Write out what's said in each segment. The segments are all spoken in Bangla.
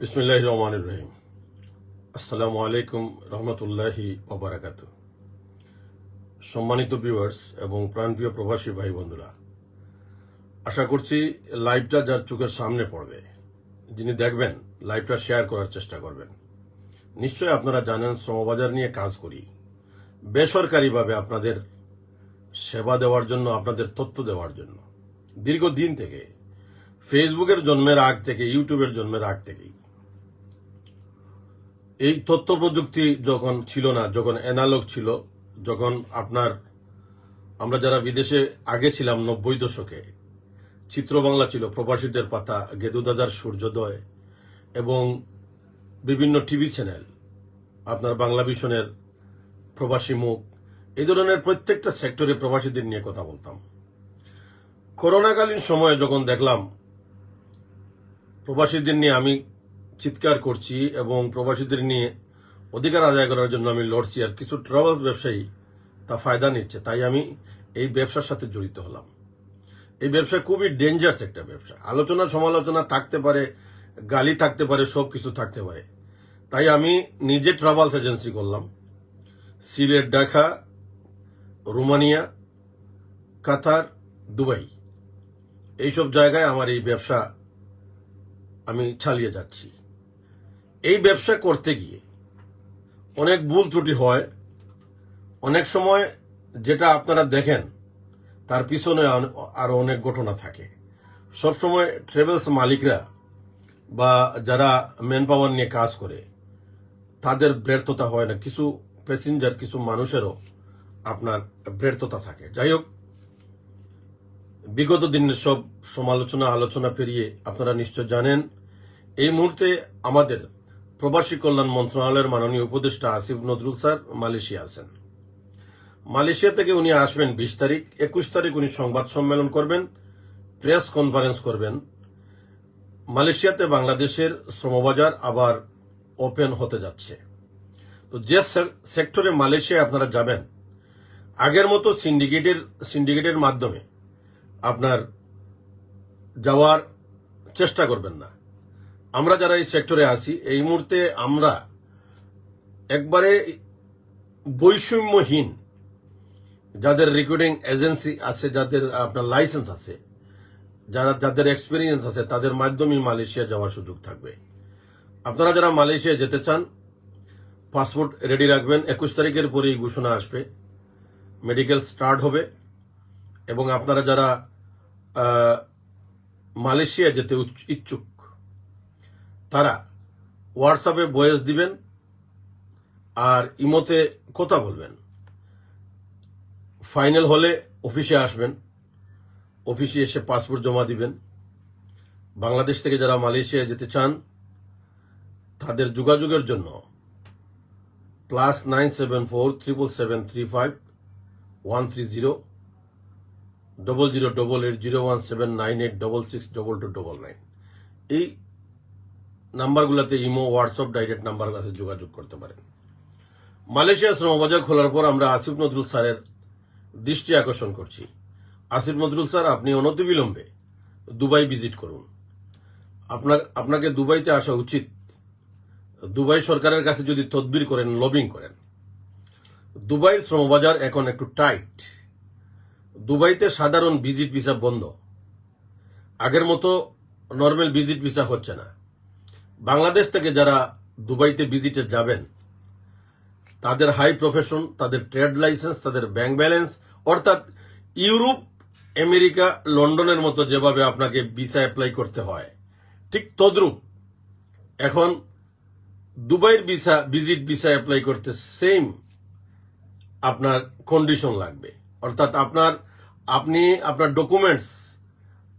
বিসমিল্লাহ রহমান রহিম আসসালামু আলাইকুম রহমতুল্লাহি ওবরাকাত সম্মানিত ভিউয়ার্স এবং প্রাণপ্রিয় প্রবাসী ভাই বন্ধুরা, আশা করছি লাইভটা যার চোখের সামনে পড়বে, যিনি দেখবেন লাইভটা শেয়ার করার চেষ্টা করবেন। নিশ্চয়ই আপনারা জানেন শ্রমবাজার নিয়ে কাজ করি। বেসরকারিভাবে আপনাদের সেবা দেওয়ার জন্য, আপনাদের তথ্য দেওয়ার জন্য। দীর্ঘদিন থেকে ফেসবুকের জন্মের আগ থেকে ইউটিউবের জন্মের আগ থেকেই এই তথ্য প্রযুক্তি যখন ছিল না, যখন অ্যানালগ ছিল, যখন আপনার, আমরা যারা বিদেশে আগে ছিলাম নব্বই দশকে চিত্রবাংলা ছিল প্রবাসীদের পাতা গেদুদাজার সূর্যোদয়, এবং বিভিন্ন টিভি চ্যানেল, আপনার বাংলা ভিশনের প্রবাসী মুখ, এই ধরনের প্রত্যেকটা সেক্টরে প্রবাসীদের নিয়ে কথা বলতাম। করোনাকালীন সময়ে যখন দেখলাম, প্রবাসীদের নিয়ে আমি চিৎকার করছি এবং প্রবাসীদের নিয়ে অধিকার আদায় করার জন্য আমি লড়ছি আর কিছু ট্রাভেলস ব্যবসায়ী তা ফায়দা নিচ্ছে, তাই আমি এই ব্যবসার সাথে জড়িত হলাম। এই ব্যবসা খুবই ডেঞ্জারাস একটা ব্যবসা। আলোচনা সমালোচনা থাকতে পারে, গালি থাকতে পারে, সব কিছু থাকতে পারে। তাই আমি নিজে ট্রাভেলস এজেন্সি করলাম। Sylhet, Dhaka, Romania, Qatar, Dubai. এইসব জায়গায় আমার এই ব্যবসা আমি চালিয়ে যাচ্ছি। এই ব্যবসা করতে গিয়ে অনেক ভুল ত্রুটি হয়। অনেক সময় যেটা আপনারা দেখেন, তার পিছনে আন- আরও অনেক ঘটনা থাকে। সবসময় ট্রাভেলস মালিকরা বা যারা ম্যান পাওয়ার নিয়ে কাজ করে, তাদের ব্যর্থতা হয় না। কিছু প্যাসেঞ্জার কিছু মানুষেরও আপনার ব্যর্থতা থাকে। যাই হোক, বিগত দিনের সব সমালোচনা, আলোচনা পেরিয়ে আপনারা নিশ্চয় জানেন, এই মুহূর্তে আমাদের প্রবাসী কল্যাণ মন্ত্রণালয়ের মাননীয় উপদেষ্টা আসিফ নজরুল স্যার মালয়েশিয়া আছেন। মালয়েশিয়া থেকে উনি আসবেন বিশ তারিখ, একুশ তারিখ উনি সংবাদ সম্মেলন করবেন, প্রেস কনফারেন্স করবেন। মালয়েশিয়াতে বাংলাদেশের শ্রমবাজার আবার ওপেন হতে যাচ্ছে। তো যে সেক্টরে মালয়েশিয়ায় আপনারা যাবেন, আগের মতো সিন্ডিকেটের সিন্ডিকেটের মাধ্যমে আপনার যাওয়ার চেষ্টা করবেন না। আমরা যারা এই সেক্টরে আছি, এই মুহূর্তে আমরা একবারে বৈষম্যহীন যাদের রেকর্ডিং এজেন্সি আছে, যাদের আপনার লাইসেন্স আছে, যারা, যাদের এক্সপিরিয়েন্স আছে, তাদের মাধ্যমে মালয়েশিয়া যাওয়ার সুযোগ থাকবে। আপনারা যারা মালয়েশিয়া যেতে চান পাসপোর্ট রেডি রাখবেন, একুশ তারিখের পরে এই ঘোষণা আসবে। মেডিকেল স্টার্ট হবে এবং আপনারা যারা মালয়েশিয়া যেতে ইচ্ছুক তারা হোয়াটসঅ্যাপে ভয়েস দিবেন আর ইমোতে কথা বলবেন। ফাইনাল হলে অফিসে আসবেন। অফিসে এসে পাসপোর্ট জমা দিবেন। বাংলাদেশ থেকে যারা মালয়েশিয়া যেতে চান, তাদের যোগাযোগের জন্য plus nine seven four triple seven three five one three zero double zero double eight zero one seven nine eight double six double two double nine এই নাম্বারগুলোতে ইমো, হোয়াটসঅ্যাপ, ডাইরেক্ট নাম্বার কাছে যোগাযোগ করতে পারেন। মালয়েশিয়া শ্রমবাজার খোলার পর আমরা আসিফ নজরুল স্যারের দৃষ্টি আকর্ষণ করছি। আসিফ নজরুল স্যার, আপনি অনতিবিলম্বে দুবাই ভিজিট করুন। আপনার, আপনাকে দুবাইতে আসা উচিত। দুবাই সরকারের কাছে যদি তদবির করেন, লবিং করেন। দুবাইয়ের শ্রমবাজার এখন একটু টাইট। দুবাইতে সাধারণ ভিজিট ভিসা বন্ধ। আগের মতো নর্মাল ভিজিট ভিসা হচ্ছে না। বাংলাদেশ থেকে যারা দুবাইতে ভিজিটে যাবেন, তাদের হাই প্রফেশন, তাদের ট্রেড লাইসেন্স, তাদের ব্যাংক ব্যালেন্স, অর্থাৎ ইউরোপ, আমেরিকা, লন্ডনের মতো যেভাবে আপনাকে ভিসা অ্যাপ্লাই করতে হয়, ঠিক তদ্রূপ এখন দুবাইয়ের ভিসা, ভিজিট ভিসা অ্যাপ্লাই করতে সেম আপনার কন্ডিশন লাগবে। অর্থাৎ আপনার, আপনি, আপনার ডকুমেন্টস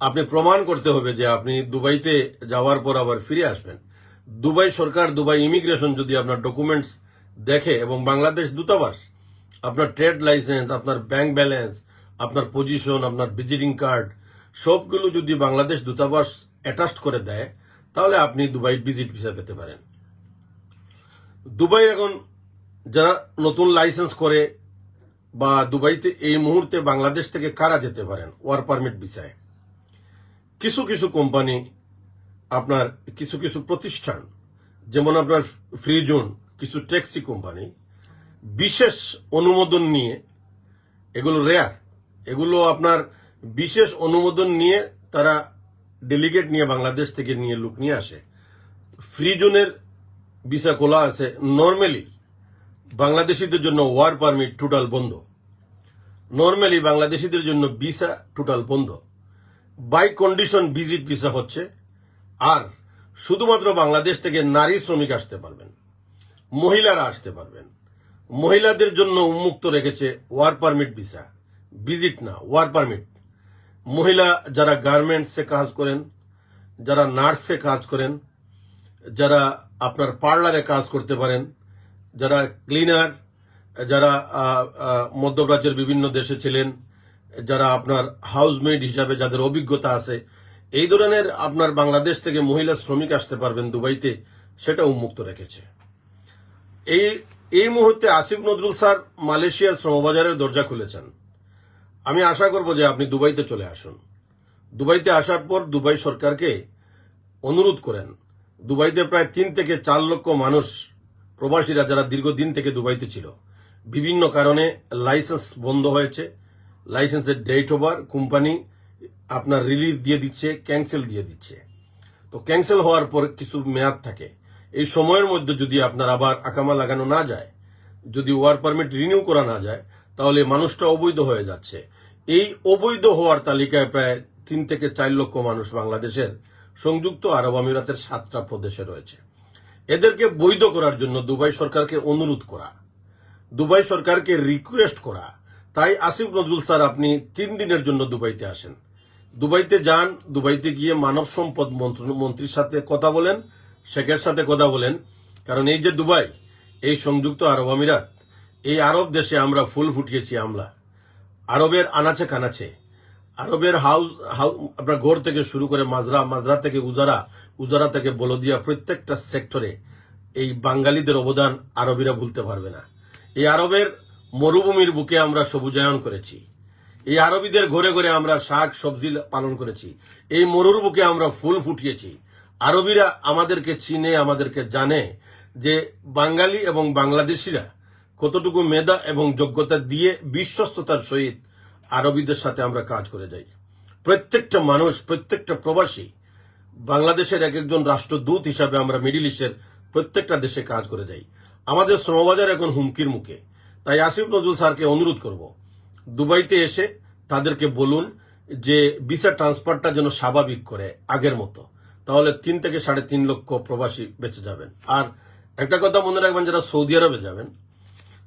আপনি প্রমাণ করতে হবে যে আপনি দুবাইতে যাওয়ার পর আবার ফিরে আসবেন। দুবাই সরকার, দুবাই ইমিগ্রেশন যদি আপনার ডকুমেন্টস দেখে এবং বাংলাদেশ দূতাবাস, আপনার ট্রেড লাইসেন্স আপনার ব্যাংক ব্যালেন্স আপনার পজিশন আপনার ভিজিটিং কার্ড সবগুলো যদি বাংলাদেশ দূতাবাস অ্যাটাস্ট করে দেয়, তাহলে আপনি দুবাই ভিজিট ভিসা পেতে পারেন। দুবাই এখন যারা নতুন লাইসেন্স করে বা দুবাইতে এই মুহূর্তে বাংলাদেশ থেকে কারা যেতে পারেন? ওয়ার পারমিট ভিসায় কিছু কিছু কোম্পানি আপনার কিছু কিছু প্রতিষ্ঠান, যেমন আপনার ফ্রিজোন, কিছু ট্যাক্সি কোম্পানি, বিশেষ অনুমোদন নিয়ে, এগুলো রেয়ার এগুলো আপনার বিশেষ অনুমোদন নিয়ে তারা ডেলিগেট নিয়ে বাংলাদেশ থেকে নিয়ে লোক নিয়ে আসে। ফ্রি জোনের ভিসা খোলা আছে। নর্মালি বাংলাদেশিদের জন্য ওয়ার পারমিট টোটাল বন্ধ। নর্মালি বাংলাদেশিদের জন্য ভিসা টোটাল বন্ধ। বাই কন্ডিশন ভিজিট ভিসা হচ্ছে। আর শুধুমাত্র বাংলাদেশ থেকে নারী শ্রমিক আসতে পারবেন, মহিলারা আসতে পারবেন। মহিলাদের জন্য উন্মুক্ত রেখেছে ওয়ার পারমিট ভিসা। ভিজিট না ওয়ার পারমিট। মহিলা যারা গার্মেন্টসে কাজ করেন, যারা নার্সে কাজ করেন, যারা আপনার পার্লারে কাজ করতে পারেন, যারা ক্লিনার, যারা মধ্যপ্রাচ্যের বিভিন্ন দেশে ছিলেন, যারা আপনার হাউসমেড হিসাবে যাদের অভিজ্ঞতা আছে এই ধরনের আপনার বাংলাদেশ থেকে মহিলা শ্রমিক আসতে পারবেন দুবাইতে, সেটা উন্মুক্ত রেখেছে। এই এই মুহূর্তে আসিফ নজরুল স্যার মালয়েশিয়ার শ্রমবাজারের দরজা খুলেছেন। আমি আশা করব যে আপনি দুবাইতে চলে আসুন। দুবাইতে আসার পর দুবাই সরকারকে অনুরোধ করেন, দুবাইতে প্রায় তিন থেকে চার লক্ষ মানুষ, প্রবাসীরা যারা দীর্ঘদিন থেকে দুবাইতে ছিল, বিভিন্ন কারণে লাইসেন্স বন্ধ হয়েছে, লাইসেন্সের ডেট ওভার, কোম্পানি আপনার রিলিজ দিয়ে দিচ্ছে ক্যান্সেল দিয়ে দিচ্ছে। তো ক্যান্সেল হওয়ার পর কিছু মেয়াদ থাকে। এই সময়ের মধ্যে যদি আপনার আবার আকামা লাগানো না যায়, যদি ওয়ার পারমিট রিনিউ করা না যায়, তাহলে মানুষটা অবৈধ হয়ে যাচ্ছে। এই অবৈধ হওয়ার তালিকায় প্রায় তিন থেকে চার লক্ষ মানুষ বাংলাদেশের সংযুক্ত আরব আমিরাতের সাতটা প্রদেশে রয়েছে। এদেরকে বৈধ করার জন্য দুবাই সরকারকে অনুরোধ করা, দুবাই সরকারকে রিকোয়েস্ট করা। তাই আসিফ নজরুল স্যার, আপনি তিন দিনের জন্য দুবাইতে আসেন। দুবাইতে যান, দুবাইতে গিয়ে মানব সম্পদ মন্ত্র- মন্ত্রীর সাথে কথা বলেন, শেখের সাথে কথা বলেন। কারণ এই যে দুবাই, এই সংযুক্ত আরব আমিরাত, এই আরব দেশে আমরা ফুল ফুটিয়েছি আমরা আরবের আনাচে কানাচে। আরবের হাউস হাউ- আপনার ঘর থেকে শুরু করে মাজরা মাজরা থেকে উজারা উজারা থেকে বলদিয়া প্রত্যেকটা সেক্টরে এই বাঙালিদের অবদান আরবিরা ভুলতে পারবে না। এই আরবের মরুভূমির বুকে আমরা সবুজায়ন করেছি। এই আরবিদের ঘরে ঘরে আমরা শাক, সবজি পালন করেছি। এই মরুর বুকে আমরা ফুল ফুটিয়েছি। আরবিরা আমাদেরকে চিনে, আমাদেরকে জানে যে বাঙালি এবং বাংলাদেশিরা কতটুকু মেধা এবং যোগ্যতা দিয়ে বিশ্বস্ততার সহিত আরবিদের সাথে আমরা কাজ করে যাই। প্রত্যেকটা মানুষ, প্রত্যেকটা প্রবাসী বাংলাদেশের এক একজন রাষ্ট্রদূত হিসাবে আমরা মিডিল ইস্টের প্রত্যেকটা দেশে কাজ করে যাই। আমাদের শ্রমবাজার এখন হুমকির মুখে। তাই আসিফ নজরুল স্যারকে অনুরোধ করব দুবাইতে এসে তাদেরকে বলুন যে ভিসা ট্রান্সফারটা যেন স্বাভাবিক করে আগের মতো। তাহলে তিন থেকে সাড়ে তিন লক্ষ প্রবাসী বেঁচে যাবেন। আর একটা কথা মনে রাখবেন, যারা সৌদি আরবে যাবেন,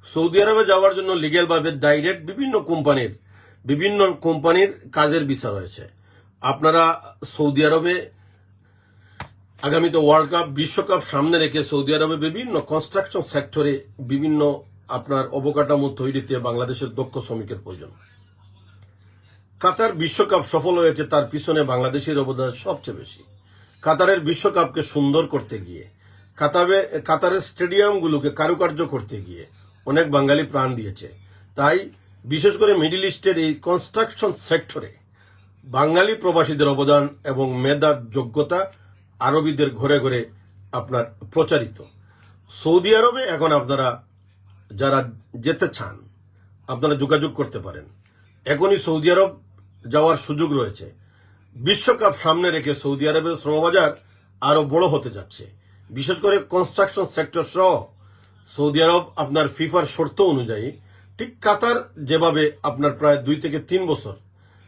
সৌদি আরবে যাওয়ার জন্য লিগেল ভাবে ডাইরেক্ট বিভিন্ন কোম্পানির বিভিন্ন কোম্পানির কাজের ভিসা রয়েছে। আপনারা সৌদি আরবে আগামীতে ওয়ার্ল্ড কাপ বিশ্বকাপ সামনে রেখে সৌদি আরবে বিভিন্ন কনস্ট্রাকশন সেক্টরে বিভিন্ন আপনার অবকাঠামো তৈরিতে বাংলাদেশের দক্ষ শ্রমিকের প্রয়োজন। কাতার বিশ্বকাপ সফল হয়েছে, তার পিছনে বাংলাদেশের অবদান সবচেয়ে বেশি। কাতারের বিশ্বকাপকে সুন্দর করতে গিয়ে কাতারে কাতারের স্টেডিয়ামগুলোকে কারুকার্য করতে গিয়ে অনেক বাঙালি প্রাণ দিয়েছে। তাই, বিশেষ করে মিডিল ইস্টের এই কনস্ট্রাকশন সেক্টরে বাঙালি প্রবাসীদের অবদান এবং মেধা যোগ্যতা আরবিদের ঘরে ঘরে আপনার প্রচারিত। সৌদি আরবে এখন আপনারা যারা যেতে চান, আপনারা যোগাযোগ করতে পারেন। এখনই সৌদি আরব যাওয়ার সুযোগ রয়েছে। বিশ্বকাপ সামনে রেখে সৌদি আরবের শ্রমবাজার আরও বড় হতে যাচ্ছে। বিশেষ করে কনস্ট্রাকশন সেক্টর সহ সৌদি আরব আপনার ফিফার শর্ত অনুযায়ী ঠিক কাতার যেভাবে আপনার প্রায় দুই থেকে তিন বছর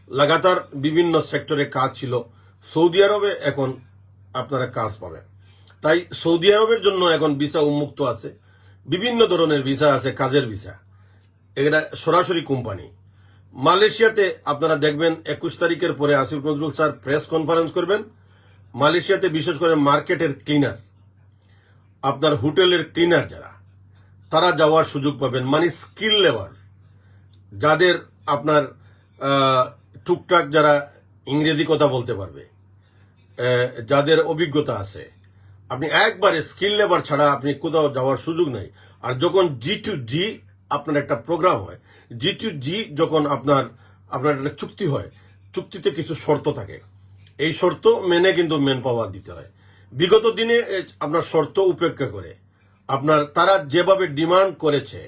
লাগাতার বিভিন্ন সেক্টরে কাজ ছিল, সৌদি আরবে এখন আপনারা কাজ পাবেন। তাই সৌদি আরবের জন্য এখন ভিসা উন্মুক্ত আছে। বিভিন্ন ধরনের ভিসা আছে, কাজের ভিসা এটা সরাসরি কোম্পানি মালয়েশিয়াতে আপনারা দেখবেন একুশ তারিখের পরে Asif Nazrul sir press conference করবেন। মালয়েশিয়াতে বিশেষ করে মার্কেটের ক্লিনার আপনার হোটেলের ক্লিনার যারা, তারা যাওয়ার সুযোগ পাবেন। মানে স্কিল লেবার যাদের আপনার টুকটাক যারা ইংরেজি কথা বলতে পারবে যাদের অভিজ্ঞতা আছে। আপনি একবারে স্কিল লেবার ছাড়া আপনি কোথাও যাওয়ার সুযোগ নেই। আর যখন জি টু জি আপনার একটা প্রোগ্রাম হয় জি টু জি যখন আপনার আপনার একটা চুক্তি হয়, চুক্তিতে কিছু শর্ত থাকে। এই শর্ত মেনে কিন্তু মেন পাওয়ার দিতে হয়। বিগত দিনে আপনার শর্ত উপেক্ষা করে, আপনার তারা যেভাবে ডিমান্ড করেছে,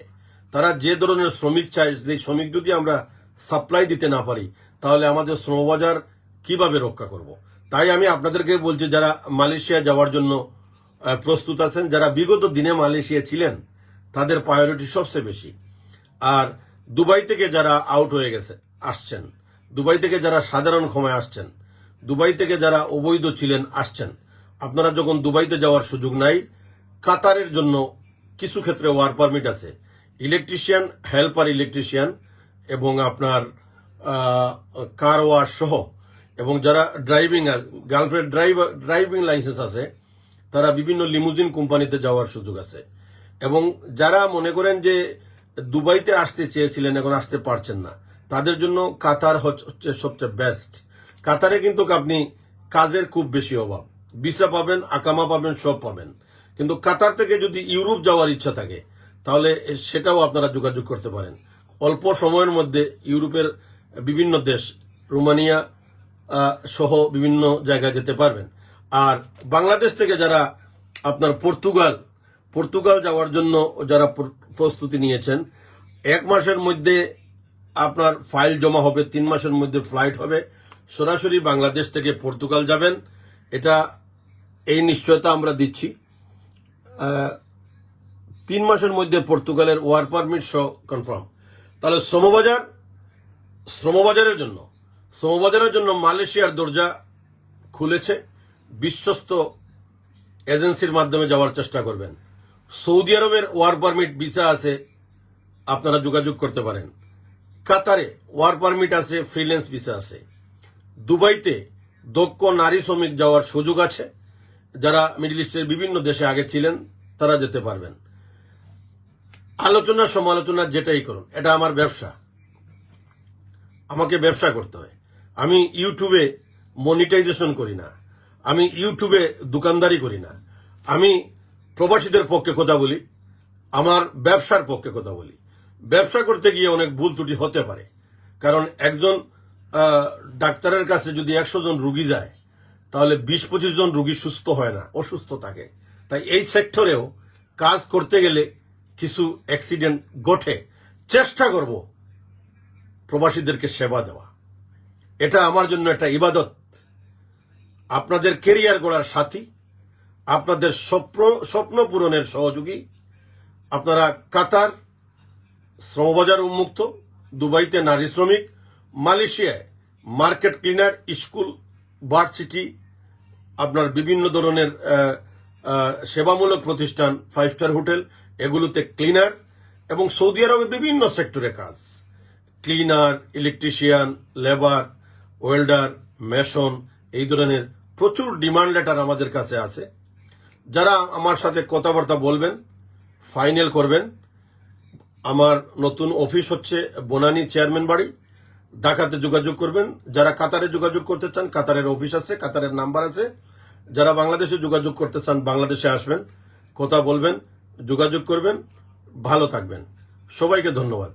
তারা যে ধরনের শ্রমিক চায় সেই শ্রমিক যদি আমরা সাপ্লাই দিতে না পারি, তাহলে আমাদের শ্রমবাজার কীভাবে রক্ষা করব? তাই আমি আপনাদেরকে বলছি, যারা মালয়েশিয়া যাওয়ার জন্য প্রস্তুত আছেন, যারা বিগত দিনে মালয়েশিয়া ছিলেন, তাদের প্রায়োরিটি সবচেয়ে বেশি। আর দুবাই থেকে যারা আউট হয়ে গেছে, আসছেন, দুবাই থেকে যারা সাধারণ ক্ষমায় আসছেন, দুবাই থেকে যারা অবৈধ ছিলেন, আসছেন, আপনারা যখন দুবাইতে যাওয়ার সুযোগ নাই, কাতারের জন্য কিছু ক্ষেত্রে ওয়ার পারমিট আছে। ইলেকট্রিশিয়ান হেল্পার ইলেকট্রিশিয়ান এবং আপনার কার ওয়াশ সহ এবং যারা driving girlfriend driver driving licence আছে, তারা বিভিন্ন লিমুজিন কোম্পানিতে যাওয়ার সুযোগ আছে। এবং যারা মনে করেন যে দুবাইতে আসতে চেয়েছিলেন, এখন আসতে পারছেন না, তাদের জন্য কাতার হচ্ছে সবচেয়ে বেস্ট কাতারে কিন্তু আপনি কাজের খুব বেশি অভাব। ভিসা পাবেন, আকামা পাবেন, সব পাবেন। কিন্তু কাতার থেকে যদি ইউরোপ যাওয়ার ইচ্ছা থাকে, তাহলে সেটাও আপনারা যোগাযোগ করতে পারেন। অল্প সময়ের মধ্যে ইউরোপের বিভিন্ন দেশ, রোমানিয়া সহ বিভিন্ন জায়গায় যেতে পারবেন। আর বাংলাদেশ থেকে যারা আপনার পর্তুগাল পর্তুগাল যাওয়ার জন্য যারা প্রস্তুতি নিয়েছেন, এক মাসের মধ্যে আপনার ফাইল জমা হবে, তিন মাসের মধ্যে ফ্লাইট হবে। সরাসরি বাংলাদেশ থেকে পর্তুগাল যাবেন। এটা এই নিশ্চয়তা আমরা দিচ্ছি। তিন মাসের মধ্যে পর্তুগালের ওয়ার পারমিট সহ কনফার্ম। তাহলে শ্রমবাজার, শ্রমবাজারের জন্য শ্রমবাজারের জন্য মালয়েশিয়ার দরজা খুলেছে। বিশ্বস্ত এজেন্সির মাধ্যমে যাওয়ার চেষ্টা করবেন। সৌদি আরবের ওয়ার পারমিট ভিসা আছে, আপনারা যোগাযোগ করতে পারেন। কাতারে ওয়ার পারমিট আছে, ফ্রিল্যান্স ভিসা আছে। দুবাইতে দক্ষ নারী শ্রমিক যাওয়ার সুযোগ আছে। যারা মিডল ইস্টের বিভিন্ন দেশে আগে ছিলেন, তারা যেতে পারবেন। আলোচনা সমালোচনা যেটাই করুন, এটা আমার ব্যবসা। আমাকে ব্যবসা করতে হয়। আমি ইউটিউবে মনিটাইজেশন করি না। আমি ইউটিউবে দোকানদারি করি না। আমি প্রবাসীদের পক্ষে কথা বলি, আমার ব্যবসার পক্ষে কথা বলি। ব্যবসা করতে গিয়ে অনেক ভুল ত্রুটি হতে পারে। কারণ একজন ডাক্তারের কাছে যদি একশো জন রুগী যায়, তাহলে বিশ পঁচিশ জন রুগী সুস্থ হয় না, অসুস্থ থাকে। তাই এই সেক্টরেও কাজ করতে গেলে কিছু অ্যাক্সিডেন্ট ঘটে। চেষ্টা করব প্রবাসীদেরকে সেবা দেওয়া। এটা আমার জন্য একটা ইবাদত। আপনাদের কেরিয়ার গড়ার সাথী, আপনাদের স্বপ্ন পূরণের সহযোগী, আপনারা কাতার শ্রমবাজার উন্মুক্ত, দুবাইতে নারী শ্রমিক, মালয়েশিয়ায় মার্কেট ক্লিনার, স্কুল, ভার্সিটি, আপনার বিভিন্ন ধরনের সেবামূলক প্রতিষ্ঠান ফাইভ স্টার হোটেল, এগুলোতে ক্লিনার এবং সৌদি আরবে বিভিন্ন সেক্টরে কাজ। Cleaner, electrician, labour welder mason এই ধরনের প্রচুর ডিমান্ড লেটার আমাদের কাছে আছে। যারা আমার সাথে কথাবার্তা বলবেন, ফাইনাল করবেন, আমার নতুন অফিস হচ্ছে বনানী চেয়ারম্যান বাড়ি। ঢাকাতে যোগাযোগ করবেন, যারা কাতারে যোগাযোগ করতে চান, কাতারের অফিস আছে, কাতারের নাম্বার আছে। যারা বাংলাদেশে যোগাযোগ করতে চান, বাংলাদেশে আসবেন, কথা বলবেন, যোগাযোগ করবেন, ভালো থাকবেন। সবাইকে ধন্যবাদ।